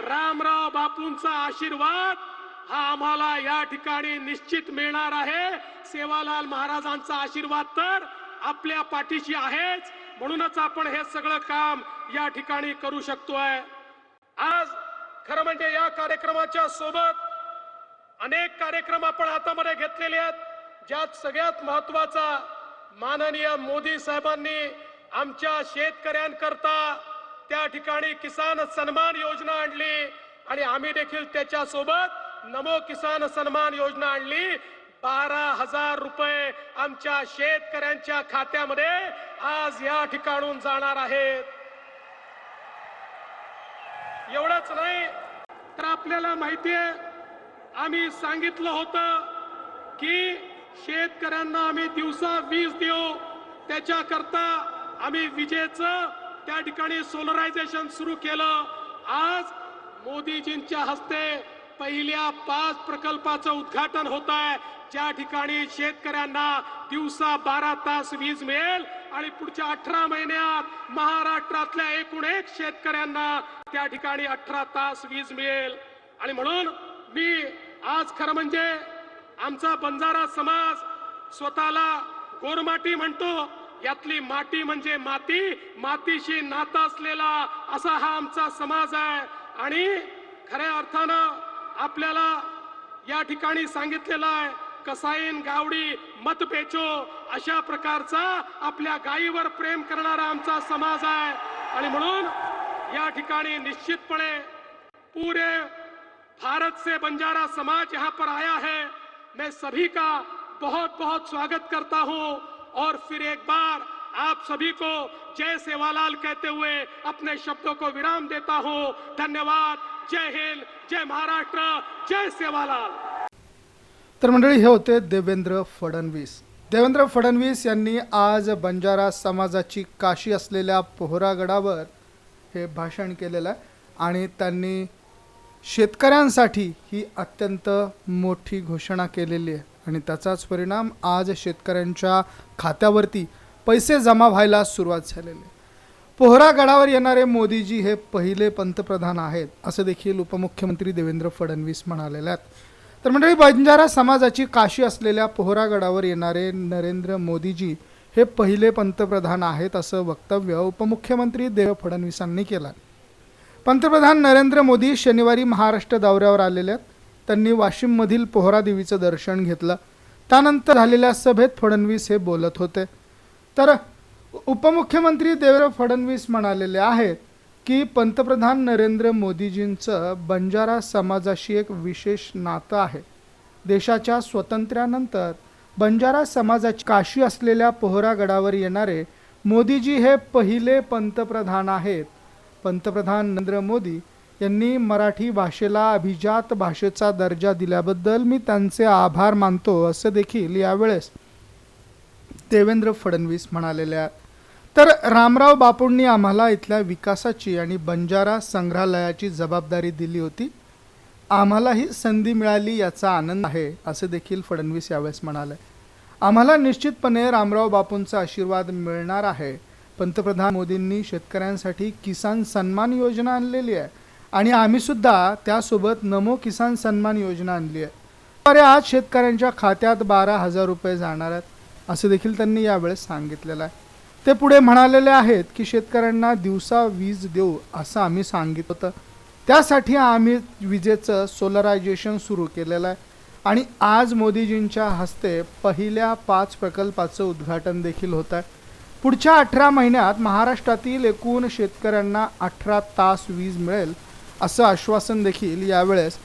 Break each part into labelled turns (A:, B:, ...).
A: रामराव बापूंचा आशीर्वाद हा आम्हाला या ठिकाणी निश्चित मिळणार आहे. सेवालाल महाराजांचा आशीर्वाद तर आपल्या पाठीशी आहेच. म्हणूनच आपण हे सगळं काम या ठिकाणी करू शकतोय. आज खरं म्हणजे या कार्यक्रमाच्या सोबत अनेक कार्यक्रम आपण हातामध्ये घेतलेले आहेत. ज्यात सगळ्यात महत्त्वाचा माननीय मोदी साहेबांनी आमच्या शेतकऱ्यांकरता त्या ठिकाणी किसान सन्मान योजना आणली आणि आम्ही देखील त्याच्यासोबत नमो किसान सन्मान योजना आणली. बारा हजार रुपये आमच्या शेतकऱ्यांच्या खात्यामध्ये आज या ठिकाणून जाणार आहेत. एवढंच नाही तर आपल्याला माहिती आहे आम्ही सांगितलं होतं की शेतकऱ्यांना आम्ही दिवसा वीज देऊ. त्याच्याकरता आम्ही विजेचं त्या ठिकाणी सोलरायझेशन सुरू केलं. आज मोदीजींच्या हस्ते पहिल्या पाच प्रकल्पाचं उद्घाटन होत आहे ज्या ठिकाणी शेतकऱ्यांना दिवसा बारा तास वीज मिळेल आणि पुढच्या अठरा महिन्यात महाराष्ट्रातल्या एकूण एक शेतकऱ्यांना त्या ठिकाणी अठरा तास वीज मिळेल. आणि म्हणून मी आज खरं म्हणजे आमचा बंजारा समाज स्वतःला गोरमाटी म्हणतो. यातली माती म्हणजे माती. मातीशी नाता असलेला असा हा आमचा समाज आहे. आणि खऱ्या अर्थानं आपल्याला या ठिकाणी सांगितलेलं आहे कसाईन गावडी मत पेचो अशा प्रकारचा आपल्या गायीवर प्रेम करणारा आमचा समाज आहे. आणि म्हणून या ठिकाणी निश्चितपणे पूरे भारत से बंजारा समाज यहाँ पर आया है. मैं सभी का बहुत बहुत स्वागत करता हूँ. और फिर एक बार आप सभी को जय सेवालाल कहते हुए अपने शब्दों को विराम देता हूं। धन्यवाद। जय हिंद। जय महाराष्ट्र। जय सेवालाल।
B: तर मंडळी हे होते देवेंद्र फडणवीस. देवेंद्र फडणवीस यांनी आज बंजारा समाजाची काशी असलेल्या पोहरागडावर हे भाषण केलेलं आहे आणि त्यांनी शेतकऱ्यांसाठी ही अत्यंत मोठी घोषणा केलेली आहे. आणि त्याचाच परिणाम आज शेतकऱ्यांच्या खात्यावरती पैसे जमा व्हायला सुरुवात झालेली आहे. पोहरागडावर येणारे मोदीजी हे पहिले पंतप्रधान आहेत असं देखील उपमुख्यमंत्री देवेंद्र फडणवीस म्हणालेले आहेत. तर मंडळी बंजारा समाजाची काशी असलेल्या पोहरागडावर येणारे नरेंद्र मोदीजी हे पहिले पंतप्रधान आहेत असं वक्तव्य उपमुख्यमंत्री देव फडणवीसांनी केलं पंतप्रधान नरेंद्र मोदी शनिवारी महाराष्ट्र दौऱ्यावर आलेले आहेत. त्यांनी वाशिममधील पोहरादेवीचं दर्शन घेतलं. त्यानंतर झालेल्या सभेत फडणवीस हे बोलत होते. तर उपमुख्यमंत्री देवेंद्र फडणवीस म्हणालेले आहेत की पंतप्रधान नरेंद्र मोदीजींचं बंजारा समाजाशी एक विशेष नातं आहे. देशाच्या स्वातंत्र्यानंतर बंजारा समाजाची काशी असलेल्या पोहरागडावर येणारे मोदीजी हे पहिले पंतप्रधान आहेत. पंतप्रधान नरेंद्र मोदी यांनी मराठी भाषेला अभिजात भाषेचा दर्जा दिल्याबद्दल मी त्यांचे आभार मानतो असं देखील यावेळेस देवेंद्र फडणवीस म्हणालेले आहे तर रामराव बापूंनी आम्हाला इथल्या विकासाची आणि बंजारा संग्रहालयाची जबाबदारी दिली होती. आम्हाला ही संधी मिळाली याचा आनंद आहे असे देखील फडणवीस यावेळेस म्हणाले. आम्हाला निश्चितपणे रामराव बापूंचा आशीर्वाद मिळणार आहे. पंतप्रधान मोदींनी शेतकऱ्यांसाठी किसान सन्मान योजना आणलेली आहे. आणि आम्ही सुद्धा त्यासोबत नमो किसान सन्मान योजना आणली आहे. अरे आज शेतकऱ्यांच्या खात्यात बारा हजार रुपये जाणार आहेत असं देखील त्यांनी यावेळेस सांगितलेलं आहे. ते पुढे म्हणालेले आहेत की शेतकऱ्यांना दिवसा वीज देऊ असं आम्ही सांगितलं होतं. त्यासाठी आम्ही विजेचं सोलरायझेशन सुरू केलेलं आहे. आणि आज मोदीजींच्या हस्ते पहिल्या पाच प्रकल्पाचं उद्घाटन देखील होत आहे. पुढच्या अठरा महिन्यात महाराष्ट्रातील एकूण शेतकऱ्यांना अठरा तास वीज मिळेल असं आश्वासन देखील यावेळेस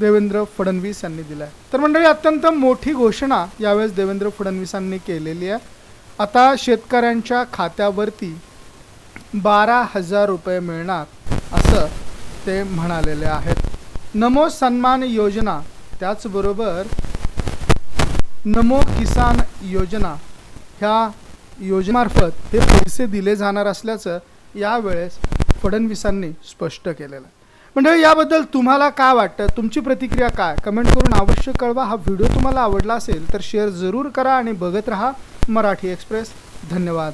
B: देवेंद्र फडणवीस यांनी दिलं आहे. तर मंडळी अत्यंत मोठी घोषणा यावेळेस देवेंद्र फडणवीसांनी केलेली आहे. आता शेतकऱ्यांच्या खात्यावरती बारा हजार रुपये मिळणार असं ते म्हणालेले आहेत. नमो सन्मान योजना त्याचबरोबर नमो किसान योजना ह्या योजनेमार्फत हे पैसे दिले जाणार असल्याचं यावेळेस फडणवीसांनी स्पष्ट केलेलं. आहे म्हणजे याबद्दल तुम्हाला काय वाटतं? तुमची प्रतिक्रिया काय? कमेंट करून अवश्य कळवा. हा व्हिडिओ तुम्हाला आवडला असेल तर शेअर जरूर करा आणि बघत राहा मराठी एक्सप्रेस. धन्यवाद.